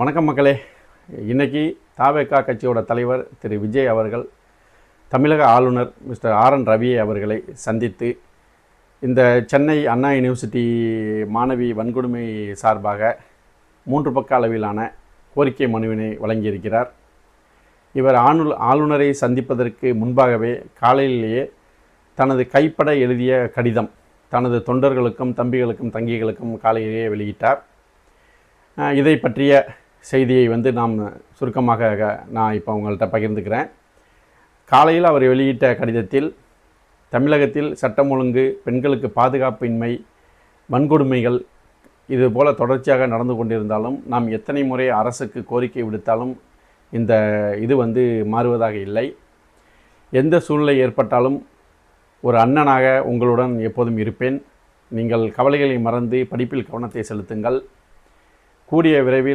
வணக்கம் மக்களே. இன்னைக்கு தாவேக்கா கட்சியோட தலைவர் திரு விஜய் அவர்கள் தமிழக ஆளுநர் மிஸ்டர் ஆர் என் ரவியை அவர்களை சந்தித்து இந்த சென்னை அண்ணா யூனிவர்சிட்டி மாணவி வன்கொடுமை சார்பாக மூன்று பக்க அளவிலான கோரிக்கை மனுவினை வழங்கியிருக்கிறார். இவர் ஆணு ஆளுநரை சந்திப்பதற்கு முன்பாகவே காலையிலேயே தனது கைப்பட எழுதிய கடிதம் தனது தொண்டர்களுக்கும் தம்பிகளுக்கும் தங்கிகளுக்கும் காலையிலேயே வெளியிட்டார். இதை பற்றிய செய்தியை வந்து நாம் சுருக்கமாக நான் இப்போ உங்கள்கிட்ட பகிர்ந்துக்கிறேன். காலையில் அவர் வெளியிட்ட கடிதத்தில் தமிழகத்தில் சட்டம் ஒழுங்கு பெண்களுக்கு பாதுகாப்பின்மை வன்கொடுமைகள் இது போல் தொடர்ச்சியாக நடந்து கொண்டிருந்தாலும் நாம் எத்தனை முறை அரசுக்கு கோரிக்கை விடுத்தாலும் இந்த இது வந்து மாறுவதாக இல்லை. எந்த சூழ்நிலை ஏற்பட்டாலும் ஒரு அண்ணனாக உங்களுடன் எப்போதும் இருப்பேன். நீங்கள் கவலைகளை மறந்து படிப்பில் கவனத்தை செலுத்துங்கள். கூடிய விரைவில்